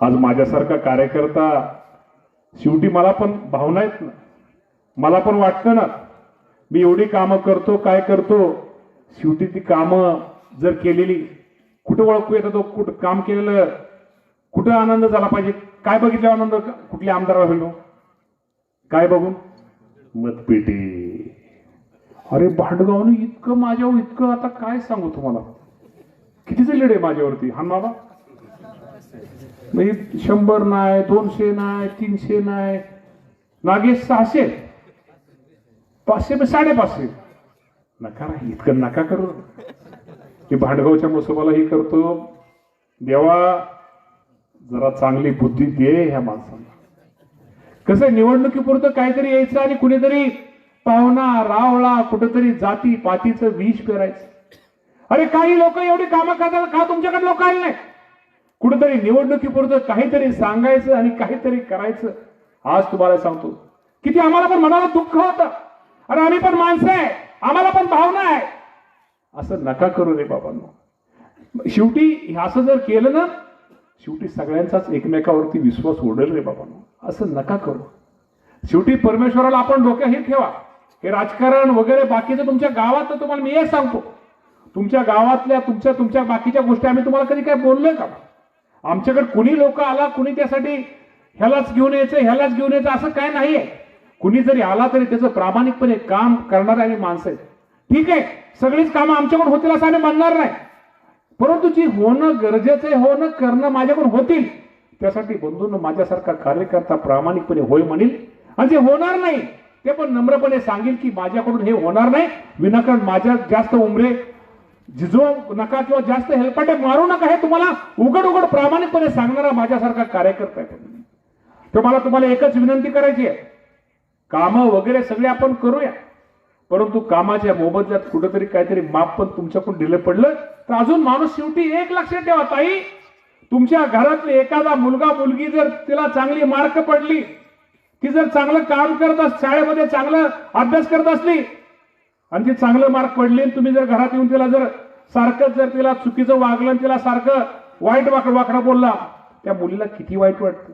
आज माझ्यासारखा कार्यकर्ता शेवटी मला पण भावना आहेत ना. मला पण वाटतं ना मी एवढी कामं करतो काय करतो शेवटी ती कामं जर केलेली कुठं ओळखू येतं तो कुठं काम केलेलं कुठं आनंद झाला पाहिजे? काय बघितलं आनंद? कुठल्या आमदाराला भेटलो? काय बघून? मतपेटी. अरे भांडगावनं इतकं माझ्यावर इतकं आता काय सांगू तुम्हाला? कितीचं लीड आहे माझ्यावरती? हा बाबा? म्हणजे शंभर नाही दोनशे नाही तीनशे नाही. नागेश सहाशे. पाचशे म्हणजे साडेपाचशे. नका नाही इतकं नका करू. की भांडगावच्या मसोबाला हे करतो. देवा जरा चांगली बुद्धी दे ह्या माणसांना कसं आहे, निवडणुकीपुरतं काहीतरी यायचं आणि कुणीतरी पाहुणा रावळा कुठेतरी जाती पातीचं विष पेरायचं. अरे काही लोक एवढी कामं करतात का तुमच्याकडे लोक आले नाही कुठेतरी निवडणुकीपुरतं काहीतरी सांगायचं आणि काहीतरी करायचं. आज तुम्हाला सांगतो. किती आम्हाला पण मनाला दुःख होतं. अरे आम्ही पण माणसं आहे. आम्हाला पण भावना आहे. असं नका करू रे बाबांनो. शेवटी असं जर केलं ना शेवटी सगळ्यांचाच एकमेकावरती विश्वास ओढेल रे बाबांनो. असं नका करू. शेवटी परमेश्वराला आपण डोक्या हे ठेवा. हे राजकारण वगैरे बाकीचं तुमच्या गावात तुम्हाला मी हे सांगतो. तुमच्या गावातल्या तुमच्या तुमच्या बाकीच्या गोष्टी आम्ही तुम्हाला कधी काय बोललोय का? आमच्याकडे कुणी लोक आला कुणी त्यासाठी ह्यालाच घेऊन यायचं ह्यालाच घेऊन यायचं असं काय नाहीये कुणी जरी आला तरी त्याचं प्रामाणिकपणे काम करणारे आम्ही माणसं आहेत. ठीक आहे सगळीच कामं आमच्याकडून होतील असं आम्ही म्हणणार नाही. परंतु जी होणं गरजेचं आहे होणं करणं माझ्याकडून होतील त्यासाठी बंधून माझ्यासारखा कार्यकर्ता प्रामाणिकपणे होय म्हणेल. आणि जे होणार नाही ते पण नम्रपणे सांगेल की माझ्याकडून हे होणार नाही. विनाकारण माझ्या जास्त उमरे झिजो नका किंवा जास्त हेलपाटे मारू नका हे तुम्हाला उघड उघड प्रामाणिकपणे सांगणारा माझ्यासारखा कार्यकर्ता आहे तर मला तुम्हाला एकच विनंती करायची आहे. कामं वगैरे सगळे आपण करूया. परंतु कामाच्या मोबदल्यात कुठेतरी काहीतरी माप पण तुमच्याकडून दिलं पडलं तर अजून माणूस शेवटी एक लक्षात ठेवा ताई. तुमच्या घरातले एखादा मुलगा मुलगी जर तिला चांगली मार्क पडली ती जर चांगलं काम करत अस शाळेमध्ये चांगलं अभ्यास करत असली आणि ती चांगलं मार्क पडली आणि तुम्ही जर घरात येऊन तिला जर सारखं जर तिला चुकीचं वागलं तिला सारखं वाईट वाकड वाकडा बोलला त्या मुलीला किती वाईट वाटतं.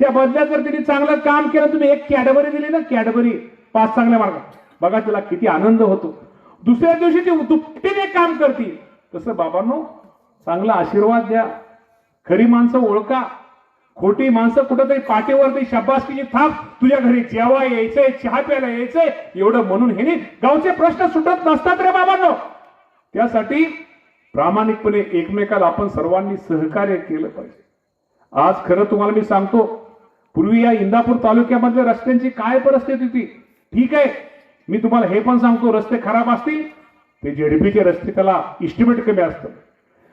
त्या बदल्यात जर तिने चांगलं काम केलं तुम्ही एक कॅडबरी दिली ना कॅडबरी पाच चांगल्या मार्गात. बघा तिला किती आनंद होतो. दुसऱ्या दिवशी ती दुपटीने काम करते. तसं बाबांनो चांगला आशीर्वाद द्या. खरी माणसं ओळखा. खोटी माणसं कुठंतरी पाठीवरती शब्बासकीची थाप तुझ्या घरी जेवा यायचंय चहा प्यायला यायचंय एवढं म्हणून हे गावचे प्रश्न सुटत नसतात रे बाबांनो. त्यासाठी प्रामाणिकपणे एकमेकाला आपण सर्वांनी सहकार्य केलं पाहिजे. आज खरं तुम्हाला मी सांगतो पूर्वी या इंदापूर तालुक्यामधल्या रस्त्यांची काय परिस्थिती होती? ठीक आहे मी तुम्हाला हे पण सांगतो रस्ते खराब असतील ते जेडीपीचे रस्ते त्याला इस्टिमेट कमी असतं.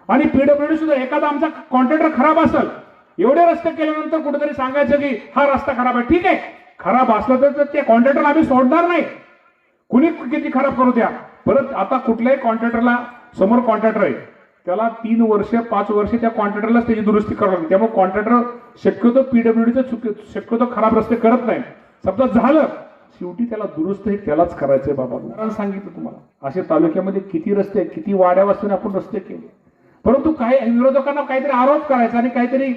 आणि पीडब्ल्यूडी सुद्धा एखादा आमचा कॉन्ट्रॅक्टर खराब असेल एवढे रस्ते केल्यानंतर कुठेतरी सांगायचं की हा रस्ता खराब आहे. ठीक आहे खराब असलं तर ते कॉन्ट्रॅक्टर आम्ही सोडणार नाही. कुणी किती खराब करू द्या? परत आता कुठल्याही कॉन्ट्रॅक्टरला समोर कॉन्ट्रॅक्टर आहे त्याला तीन वर्ष पाच वर्ष त्या कॉन्ट्रॅक्टरलाच त्याची दुरुस्ती करावी लागते. त्यामुळे कॉन्ट्रॅक्टर शक्यतो पीडब्ल्यूडीचं चुकी शक्यतो खराब रस्ते करत नाही. समजा झालं शेवटी त्याला दुरुस्त हे त्यालाच करायचंय बाबा. कारण सांगितलं तुम्हाला असे तालुक्यामध्ये किती रस्ते आहेत, किती वाड्या वस्तीने आपण रस्ते केले. परंतु काही विरोधकांना काहीतरी आरोप करायचा आणि काहीतरी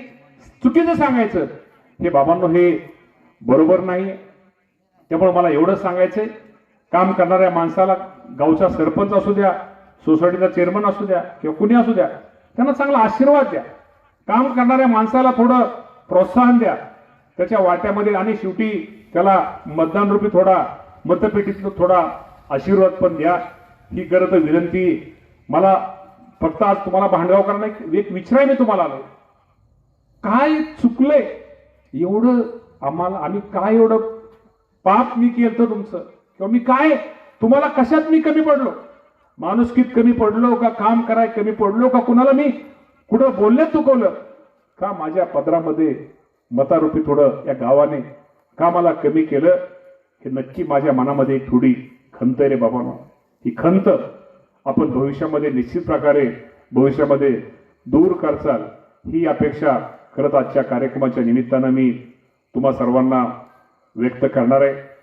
चुकीचं सांगायचं. हे बाबांनो हे बरोबर नाही. त्यामुळे मला एवढं सांगायचंय. काम करणाऱ्या माणसाला गावचा सरपंच असू द्या सोसायटीचा चेअरमन असू द्या किंवा कुणी असू द्या त्यांना चांगला आशीर्वाद द्या. काम करणाऱ्या माणसाला थोडं प्रोत्साहन द्या. त्याच्या वाट्यामध्ये आणि शेवटी त्याला मतदान रूपी थोडा मतपेटीतलं थोडा आशीर्वाद पण द्या. ही करत विनंती मला फक्त आज तुम्हाला भांडगावकरांना एक- विचाराय मी तुम्हाला आलो काय चुकलंय? एवढं आम्हाला आम्ही काय एवढं पाप मी केलं तुमचं? किंवा मी काय? तुम्हाला कशात मी कमी पडलो? माणुसकीत कमी पडलो का काम कराय कमी पडलो का कुणाला मी? कुठं बोलले चुकवलं? का माझ्या पदरामध्ये मतारूपी थोडं या गावाने का मला कमी केलं? हे नक्की माझ्या मनामध्ये थोडी खंत आहे रे बाबांनो ही खंत आपण भविष्यामध्ये निश्चित प्रकारे भविष्यामध्ये दूर करचाल. ही अपेक्षा करत आजच्या कार्यक्रमाच्या निमित्तानं मी तुम्हा सर्वांना व्यक्त करणार आहे.